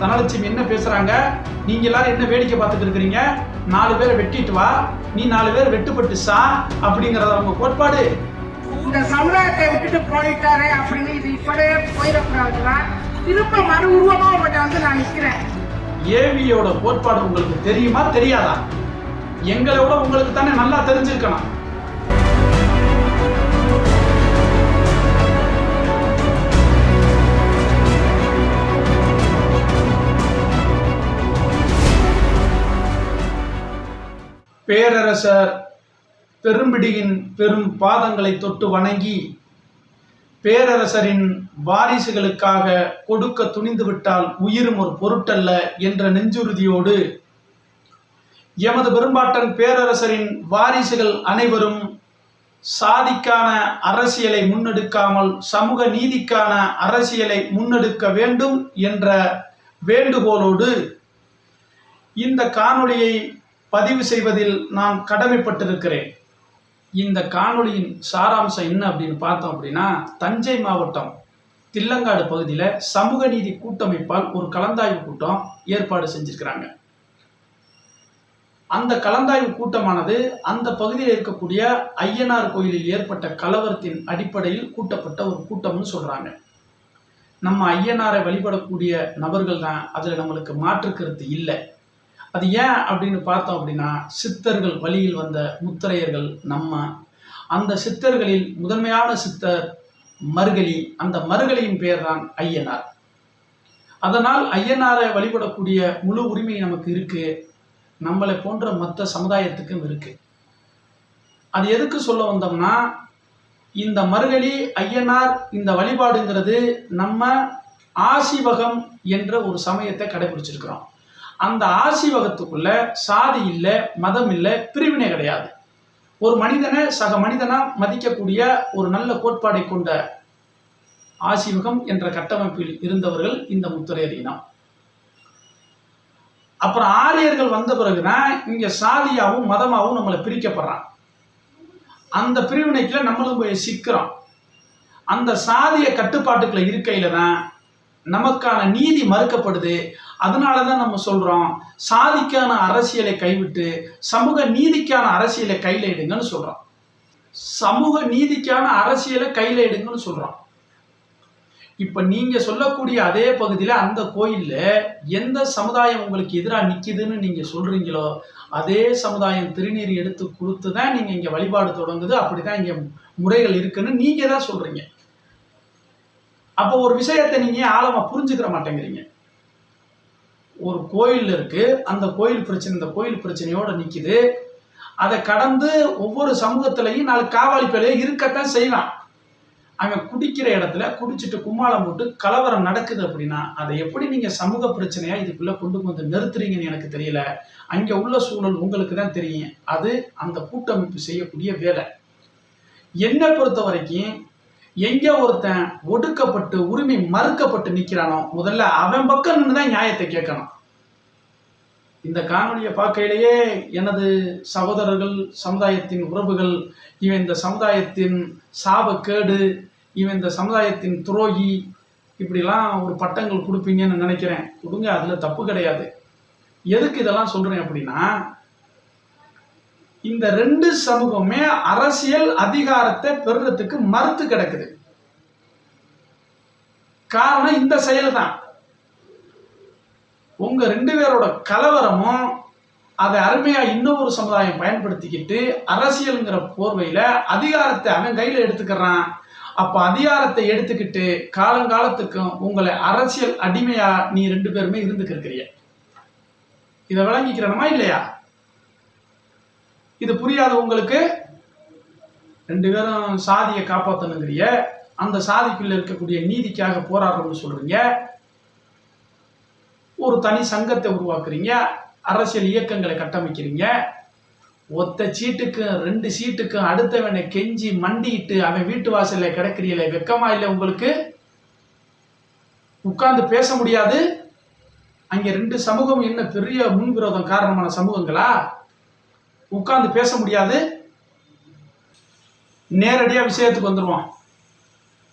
தனலட்சுமி என்ன பேசுறாங்க? நீங்க எல்லாரும் என்ன வேடிக்கை பார்த்துட்டு இருக்கிறீங்க? நாலு பேரை வெட்டிட்டு வா. நீ நாலு பேர் வெட்டுப்பட்டு சா அப்படிங்கறத அவங்க கோட்பாடு. இந்த சமுதாயத்தை விட்டுட்டு போயிட்டாரு அப்படின்னு இது இப்படியே போயிடக்கூடாதுன்னா திரும்ப மறு உருவமா உங்கள்கிட்ட வந்து நான் நிக்கிறேன். ஏவியோட கோட்பாடு உங்களுக்கு தெரியுமா? தெரியாதா? எங்களை விட உங்களுக்கு தானே நல்லா தெரிஞ்சிருக்கணும். பேரரசர் பெரும்பிடியின் பெரும் பாதங்களை தொட்டு வணங்கி பேரரசரின் வாரிசுகளுக்காக கொடுக்க துணிந்துவிட்டால் உயிரும் ஒரு பொருட்டல்ல என்ற நெஞ்சுறுதியோடு எமது பெரும்பாட்டன் பேரரசரின் வாரிசுகள் அனைவரும் சாதிக்கான அரசியலை முன்னெடுக்காமல் சமூக நீதிக்கான அரசியலை முன்னெடுக்க வேண்டும் என்ற வேண்டுகோளோடு இந்த காணொளியை பதிவு செய்வதில் நான் கடமைப்பட்டிருக்கிறேன். இந்த காணொளியின் சாராம்சம் என்ன அப்படின்னு பார்த்தோம் அப்படின்னா தஞ்சை மாவட்டம் தில்லங்காடு பகுதியில் சமூக நீதி கூட்டமைப்பால் ஒரு கலந்தாய்வு கூட்டம் ஏற்பாடு செஞ்சிருக்கிறாங்க. அந்த கலந்தாய்வு கூட்டமானது அந்த பகுதியில் இருக்கக்கூடிய ஐயனார் கோயிலில் ஏற்பட்ட கலவரத்தின் அடிப்படையில் கூட்டப்பட்ட ஒரு கூட்டம்னு சொல்கிறாங்க நம்ம ஐயனாரை வழிபடக்கூடிய நபர்கள் தான் அதில் நம்மளுக்கு மாற்று கருத்து இல்லை. அது ஏன் அப்படின்னு பார்த்தோம் அப்படின்னா சித்தர்கள் வழியில் வந்த முத்திரையர்கள் நம்ம. அந்த சித்தர்களில் முதன்மையான சித்தர் மருகலி அந்த மருகலியின் பெயர் தான் ஐயனார். அதனால் ஐயனாரை வழிபடக்கூடிய முழு உரிமை நமக்கு இருக்கு. நம்மளை போன்ற மற்ற சமுதாயத்துக்கும் இருக்கு. அது எதுக்கு சொல்ல வந்தோம்னா இந்த மருகலி ஐயனார் இந்த வழிபாடுங்கிறது நம்ம ஆசிவகம் என்ற ஒரு சமயத்தை கடைபிடிச்சிருக்கிறோம். அந்த ஆசிவகத்துக்குள்ள சாதி இல்லை மதம் இல்லை பிரிவினை கிடையாது. ஒரு மனிதனை சக மனிதனா மதிக்கக்கூடிய ஒரு நல்ல கோட்பாடை கொண்ட ஆசிவகம் என்ற கட்டமைப்பில் இருந்தவர்கள் இந்த முத்திரையர் இனம் அப்புறம் ஆரியர்கள் வந்த பிறகுதான் இங்க சாதியாவும் மதமாவும் நம்மளை பிரிக்கப்படுறான் அந்த பிரிவினைக்குள்ள நம்மளும் போய் சிக்கிறோம். அந்த சாதிய கட்டுப்பாட்டுக்குள்ள இருக்கையில தான் நமக்கான நீதி மறுக்கப்படுது. அதனால தான் நம்ம சொல்கிறோம் சாதிக்கான அரசியலை கைவிட்டு சமூக நீதிக்கான அரசியலை கையில் எடுங்கன்னு சொல்கிறோம் சமூக நீதிக்கான அரசியலை கையில் எடுங்கன்னு சொல்கிறோம் இப்போ நீங்கள் சொல்லக்கூடிய அதே பகுதியில் அந்த கோயிலில் எந்த சமுதாயம் உங்களுக்கு எதிராக நிற்கிதுன்னு நீங்கள் சொல்கிறீங்களோ அதே சமுதாயம் திருநீர் எடுத்து கொடுத்து தான் நீங்கள் இங்கே வழிபாடு தொடங்குது அப்படிதான் இங்கே முறைகள் இருக்குன்னு நீங்கள் தான் சொல்கிறீங்க அப்போ ஒரு விஷயத்தை நீங்கள் ஏன் புரிஞ்சுக்கிற மாட்டேங்கிறீங்க? ஒரு கோயில் இருக்கு. அந்த கோயில் பிரச்சனை இந்த கோயில் பிரச்சனையோட நிற்கிது அதை கடந்து ஒவ்வொரு சமூகத்திலையும் நாலு காவாலி பேரையே இருக்கத்தான் செய்வான் அவன் குடிக்கிற இடத்துல குடிச்சிட்டு கும்மாளம் போட்டு கலவரம் நடக்குது அப்படின்னா அதை எப்படி நீங்கள் சமூக பிரச்சனையாக இதுக்குள்ளே கொண்டு வந்து நிறுத்துறீங்கன்னு எனக்கு தெரியல. அங்கே உள்ள சூழல் உங்களுக்கு தான் தெரியும். அது அந்த கூட்டமைப்பு செய்யக்கூடிய வேலை. என்னை பொறுத்த வரைக்கும் எங்க ஒருத்தன் ஒடுக்கப்பட்டு உரிமை மறுக்கப்பட்டு நிக்கிறானோ முதல்ல அவன் பக்கம் நின்று தான் நியாயத்தை கேட்கணும். இந்த காணொலியை பார்க்கையிலேயே எனது சகோதரர்கள் சமுதாயத்தின் உறவுகள் இவன் இந்த சமுதாயத்தின் சாபக்கேடு இவன் இந்த சமுதாயத்தின் துரோகி இப்படிலாம் ஒரு பட்டங்கள் கொடுப்பீங்கன்னு நினைக்கிறேன். கொடுங்க அதில் தப்பு கிடையாது. எதுக்கு இதெல்லாம் சொல்கிறேன் அப்படின்னா இந்த ரெண்டு சமூகமே அரசியல் அதிகாரத்தை பெறுறதுக்கு மறுத்து கிடக்குது. காரணம் இந்த செயல் தான் உங்க ரெண்டு பேரோட கலவரமும் அதை அருமையா இன்னொரு சமுதாயம் பயன்படுத்திக்கிட்டு அரசியல்ங்கிற போர்வையில அதிகாரத்தை அவன் கையில எடுத்துக்கிறான். அப்ப அதிகாரத்தை எடுத்துக்கிட்டு காலங்காலத்துக்கும் உங்களை அரசியல் அடிமையா நீ ரெண்டு பேருமே இருந்துக்கிருக்கிறிய. இதை விளங்கிக்கிறனமா இல்லையா? இது புரியாது உங்களுக்கு. ரெண்டு பேரும் சாதியை காப்பாற்றணுங்கிறிய அந்த சாதிக்குள்ள இருக்கக்கூடிய நீதிக்காக போராடுறோம்னு சொல்றீங்க. ஒரு தனி சங்கத்தை உருவாக்குறீங்க அரசியல் இயக்கங்களை கட்டமைக்கிறீங்க. ஒத்த சீட்டுக்கும் ரெண்டு சீட்டுக்கும் அடுத்தவனை கெஞ்சி மண்டிட்டு அவன் வீட்டு வாசல்ல கிடக்கிறீங்களே வெக்கமா இல்லை உங்களுக்கு? உட்கார்ந்து பேச முடியாது. அங்கே ரெண்டு சமூகம் என்ன பெரிய முன்விரோதம் காரணமான சமூகங்களா? உட்கார்ந்து பேச முடியாது. நேரடியாக விஷயத்துக்கு வந்துடுவோம்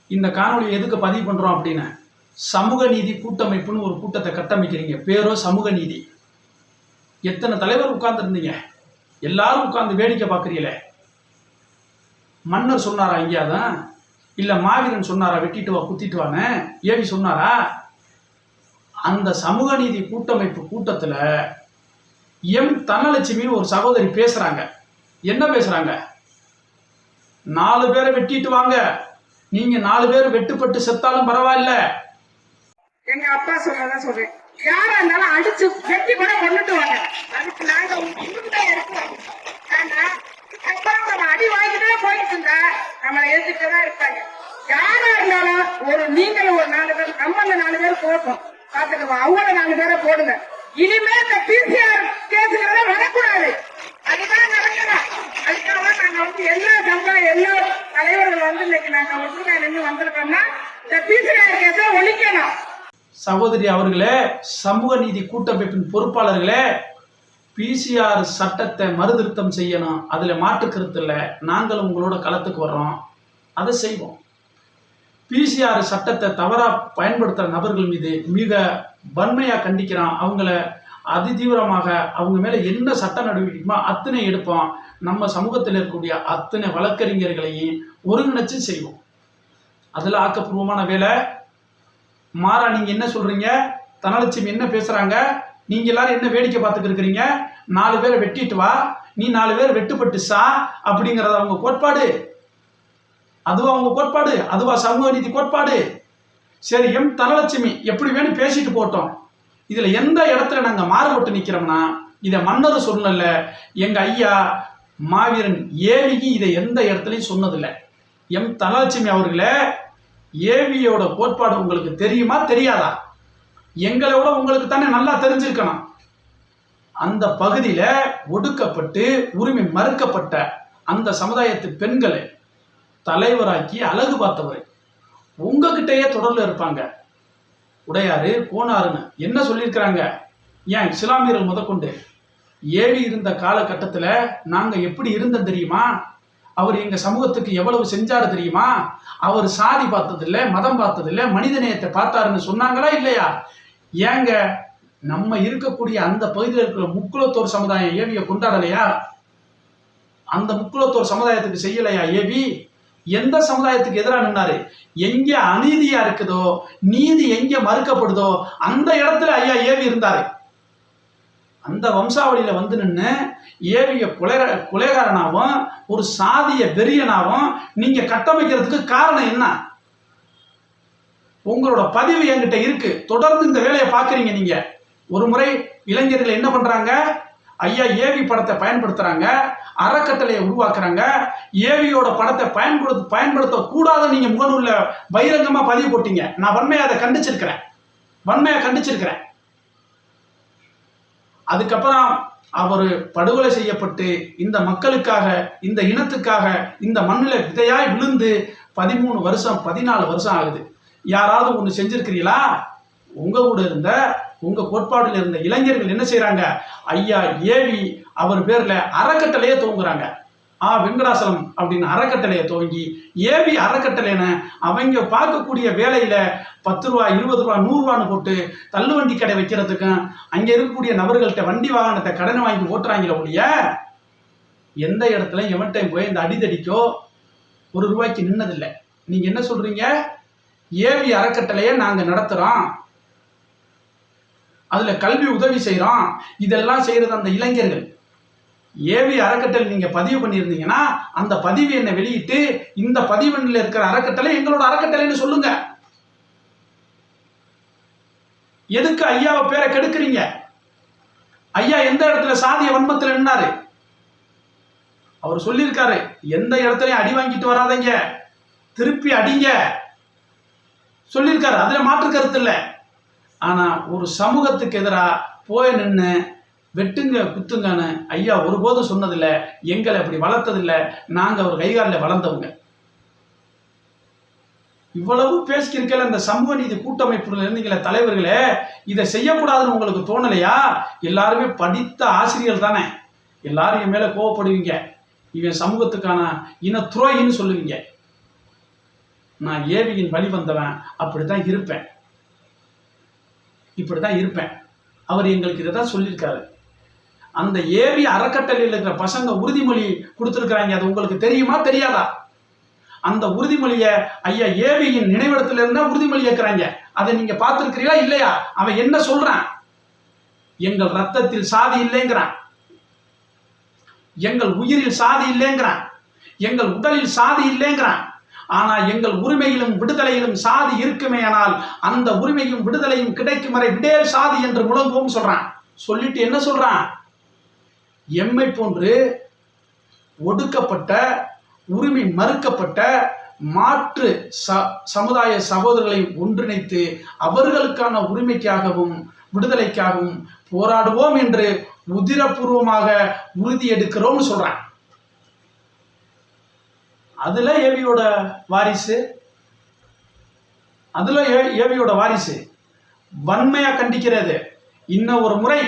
இந்த காணொலி எதுக்கு பதிவு பண்ணுறோம் அப்படின்னு சமூக நீதி கூட்டமைப்புன்னு ஒரு கூட்டத்தை கட்டமைக்கிறீங்க. பேரோ சமூக நீதி. எத்தனை தலைவர் உட்கார்ந்துருந்தீங்க? எல்லாரும் உட்கார்ந்து வேடிக்கை பார்க்குறீங்களே. மன்னர் சொன்னாரா இங்கேயாதான் இல்லை மாவீரன் சொன்னாரா? வெட்டிட்டு வா குத்திட்டு வான்னு? ஏவி சொன்னாரா? அந்த சமூக நீதி கூட்டமைப்பு கூட்டத்தில் எம் தனலட்சுமின்னு ஒரு சகோதரி பேசுறாங்க. என்ன பேசுறாங்க? நாலு பேரை வெட்டிட்டு வாங்க. நீங்க நாலு பேர் வெட்டுப்பட்டு செத்தாலும் பரவாயில்ல. எங்க அப்பா சொன்னதான் சொல்றேன். யாரா இருந்தாலும் அடிச்சு வெட்டி கூட கொண்டுட்டு வாங்க. அதுக்கு நாங்க உண்மையா இருக்கோம் ஆனா அப்புறம் நம்ம அடி வாங்கிட்டே போயிட்டு இருந்தா நம்மளை எழுதிட்டு தான் இருப்பாங்க யாரா இருந்தாலும் ஒரு நீங்களும் ஒரு நாலு பேர் நம்மள நாலு பேர் போட்டோம். பாத்துக்கோ அவங்கள நாலு பேரை போடுங்க. இனிமே இந்த பிசிஆர் கேஸுகளை வரக்கூடாது அதுதான் நடக்கணும் அதுக்காக நாங்க வந்து எல்லா சம்பள எல்லா தலைவர்கள் வந்து இன்னைக்கு நாங்க ஒற்றுமையா நின்று வந்திருக்கோம்னா இந்த பிசிஆர் கேஸ ஒழிக்கணும். சகோதரி அவர்களே சமூக நீதி கூட்டமைப்பின் பொறுப்பாளர்களே பிசிஆர் சட்டத்தை மறுதிருத்தம் செய்யணும். அதில் மாற்று கருத்து இல்லை. நாங்கள் உங்களோட களத்துக்கு வர்றோம். அதை செய்வோம். பிசிஆர் சட்டத்தை தவறாக பயன்படுத்துகிற நபர்கள் மீது மிக வன்மையாக கண்டிக்கிறான். அவங்கள அதிதீவிரமாக அவங்க மேலே என்ன சட்ட நடவடிக்கைமோ அத்தனை எடுப்போம். நம்ம சமூகத்தில் இருக்கக்கூடிய அத்தனை வழக்கறிஞர்களையும் ஒருங்கிணைச்சு செய்வோம். அதில் ஆக்கப்பூர்வமான வேலை. மாறா நீங்க என்ன சொல்றீங்க? தனலட்சுமி என்ன பேசுறாங்க? நீங்க எல்லாரும் என்ன வேடிக்கை பார்த்துக்கிருக்கிறீங்க நாலு பேரை வெட்டிட்டு வா. நீ நாலு பேர் வெட்டுப்பட்டு சா. அப்படிங்கறது அவங்க கோட்பாடு. அதுவா அவங்க கோட்பாடு? அதுவா சமூக நீதி கோட்பாடு? சரி எம் தனலட்சுமி எப்படி வேணும் பேசிட்டு போட்டோம். இதுல எந்த இடத்துல நாங்க மாறுபட்டு நிக்கிறோம்னா இதை மன்னர் சொல்லல எங்க ஐயா மாவீரன் ஏவிக்கு இதை எந்த இடத்துலையும் சொன்னதில்லை. எம் தனலட்சுமி அவர்களே ஏவியோட கோட்பாடு உங்களுக்கு தெரியுமா தெரியாதா? எங்களை விட உங்களுக்கு தானே நல்லா தெரிஞ்சிருக்கணும். அந்த பகுதியில ஒடுக்கப்பட்டு உரிமை மறுக்கப்பட்ட அந்த சமுதாயத்து பெண்களை தலைவராக்கி அழகு பார்த்தவர். உங்ககிட்டயே தொடர்ல இருப்பாங்க. உடையாறு கோனாருன்னு என்ன சொல்லியிருக்கிறாங்க? ஏன் இஸ்லாமியர்கள் முதற்கொண்டு ஏவி இருந்த காலகட்டத்தில் நாங்கள் எப்படி இருந்தோம் தெரியுமா? அவர் எங்கள் சமூகத்துக்கு எவ்வளவு செஞ்சாரு தெரியுமா? அவர் சாதி பார்த்ததில்ல மதம் பார்த்ததில்ல மனிதநேயத்தை பார்த்தாருன்னு சொன்னாங்களா இல்லையா? ஏங்க நம்ம இருக்கக்கூடிய அந்த பகுதியில் இருக்கிற முக்குலத்தோர் சமுதாயம் ஏவியை கொண்டாடலையா? அந்த முக்குலத்தோர் சமுதாயத்துக்கு செய்யலையா ஏவி? எந்த சமுதாயத்துக்கு எதிராக நின்னாரு? எங்க அநீதியா இருக்குதோ நீதி எங்க மறுக்கப்படுதோ அந்த இடத்துல ஐயா ஏவி இருந்தாரு. அந்த வம்சாவளியில வந்து நின்று ஏவிய குலை குலைகாரனாகவும் ஒரு சாதிய வெறியனாகவும் நீங்க கட்டமைக்கிறதுக்கு காரணம் என்ன? உங்களோட பதிவு என்கிட்ட இருக்கு. தொடர்ந்து இந்த வேலையை பார்க்குறீங்க நீங்க. ஒரு முறை இளைஞர்கள் என்ன பண்றாங்க? ஐயா ஏவி படத்தை பயன்படுத்துறாங்க அறக்கட்டளையை உருவாக்குறாங்க. ஏவியோட படத்தை பயன்படுத்த பயன்படுத்த நீங்கள் நீங்க முகநூல்ல பகிரங்கமா பதிவு போட்டீங்க. நான் வன்மையை அதை கண்டிச்சிருக்கிறேன். வன்மையை கண்டிச்சிருக்கிறேன். அதுக்கப்புறம் அவர் படுகொலை செய்யப்பட்டு இந்த மக்களுக்காக இந்த இனத்துக்காக இந்த மண்ணில் விதையாய் விழுந்து பதிமூணு வருஷம் பதினாலு வருஷம் ஆகுது. யாராவது ஒன்று செஞ்சிருக்கிறீங்களா? உங்கள் கூட இருந்த உங்க கோட்பாடுல இருந்த இளைஞர்கள் என்ன செய்யறாங்க ஐயா ஏவி அவர் பேர்ல அறக்கட்டளையே தூங்குறாங்க ஆ வெங்கடாசலம் அப்படின்னு அறக்கட்டளையை துவங்கி ஏவி அறக்கட்டளைன்னு அவங்க பார்க்கக்கூடிய வேலையில பத்து ரூபா இருபது ரூபா நூறுரூவான்னு போட்டு தள்ளுவண்டி கடை வைக்கிறதுக்கும் அங்க இருக்கக்கூடிய நபர்கள்ட்ட வண்டி வாகனத்தை கடனை வாங்கி ஓட்டுறாங்களே ஒழிய எந்த இடத்துல எவன்டையும் போய் இந்த அடிதடிக்கோ ஒரு ரூபாய்க்கு நின்னதில்லை. நீங்க என்ன சொல்றீங்க? ஏவி அறக்கட்டளையை நாங்க நடத்துறோம். அதுல கல்வி உதவி செய்கிறோம் இதெல்லாம் செய்யறது அந்த இளைஞர்கள். ஏவி அறக்கட்டளை நீங்க பதிவு பண்ணியிருந்தீங்கன்னா அந்த பதிவு என்னை வெளியிட்டு இந்த பதிவெண்ணில் இருக்கிற அறக்கட்டளை எங்களோட அறக்கட்டளைன்னு சொல்லுங்க. எதுக்கு ஐயாவை பேரை கெடுக்குறீங்க? ஐயா எந்த இடத்துல சாதிய வன்மத்தில் நின்னாரு? அவர் சொல்லியிருக்காரு எந்த இடத்துலையும் அடி வாங்கிட்டு வராதீங்க. திருப்பி அடிங்க. சொல்லியிருக்காரு அதுல மாற்று கருத்து இல்லை. ஆனால் ஒரு சமூகத்துக்கு எதிராக போய் நின்று வெட்டுங்க குத்துங்கன்னு ஐயா ஒருபோதும் சொன்னதில்லை. எங்களை அப்படி வளர்த்ததில்லை. நாங்கள் ஒரு கைகாலில் வளர்ந்தவங்க. இவ்வளவு பேசியிருக்கல இந்த சமூக நீதி கூட்டமைப்புல இருந்தீங்களே தலைவர்களே இதை செய்யக்கூடாதுன்னு உங்களுக்கு தோணலையா? எல்லாருமே படித்த ஆசிரியர் தானே. எல்லாரும் என் மேலே கோவப்படுவீங்க. இவன் சமூகத்துக்கான இன துரோகின்னு சொல்லுவீங்க. நான் ஏவியின் வழி வந்தவன் அப்படித்தான் இருப்பேன். இப்படி தான் இருப்பேன். அவர் எங்களுக்கு இதை தான் சொல்லியிருக்காரு. அந்த ஏவி அறக்கட்டளையில் இருக்கிற பசங்க உறுதிமொழி கொடுத்துருக்குறாங்க. அது உங்களுக்கு தெரியுமா தெரியாதா? அந்த உறுதிமொழியை ஐயா ஏவியின் நினைவிடத்துல இருந்தால் உறுதிமொழி ஏற்கிறாங்க. அதை நீங்கள் பார்த்துருக்கிறீங்களா இல்லையா? அவன் என்ன சொல்றான்? எங்கள் ரத்தத்தில் சாதி இல்லைங்கிறான். எங்கள் உயிரில் சாதி இல்லைங்கிறான். எங்கள் உடலில் சாதி இல்லைங்கிறான். ஆனால் எங்கள் உரிமையிலும் விடுதலையிலும் சாதி இருக்குமே ஆனால் அந்த உரிமையும் விடுதலையும் கிடைக்கும் வரை விடேல் சாதி என்று முழங்குவோம் சொல்றான். சொல்லிட்டு என்ன சொல்றான்? எம்மை போன்று ஒடுக்கப்பட்ட உரிமை மறுக்கப்பட்ட மாற்று ச சமுதாய சகோதரர்களை ஒன்றிணைத்து அவர்களுக்கான உரிமைக்காகவும் விடுதலைக்காகவும் போராடுவோம் என்று உதிரபூர்வமாக உறுதி எடுக்கிறோம்னு சொல்றான். அதுல ஏவியோட வாரிசு. அதுல ஏ- ஏவியோட வாரிசு. வன்மையா கண்டிக்கிறது. இன்னும் ஒரு முறை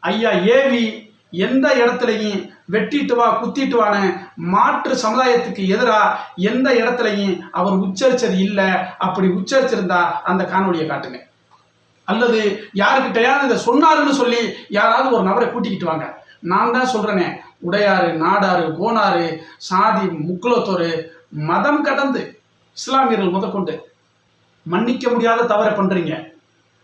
ஐயா ஏவி எந்த இடத்துலையும் வெட்டிட்டு வா குத்திட்டு வான்னு மாற்று சமுதாயத்துக்கு எதிராக எந்த இடத்துலையும் அவர் உச்சரிச்சது இல்லை. அப்படி உச்சரிச்சிருந்தா அந்த காணொலியை காட்டுங்க. அல்லது யாருக்கிட்டையாவது இதை சொன்னாருன்னு சொல்லி யாராவது ஒரு நபரை கூட்டிக்கிட்டு வாங்க. நான் தான் சொல்றேனே உடையாறு நாடாறு கோனாறு சாதி முக்குலத்தோர் மதம் கடந்து இஸ்லாமியர்கள் முதற்கொண்டு மன்னிக்க முடியாத தவறை பண்றீங்க.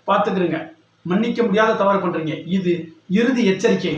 பார்த்துக்கிறீங்க மன்னிக்க முடியாத தவறை பண்றீங்க. இது இறுதி எச்சரிக்கை.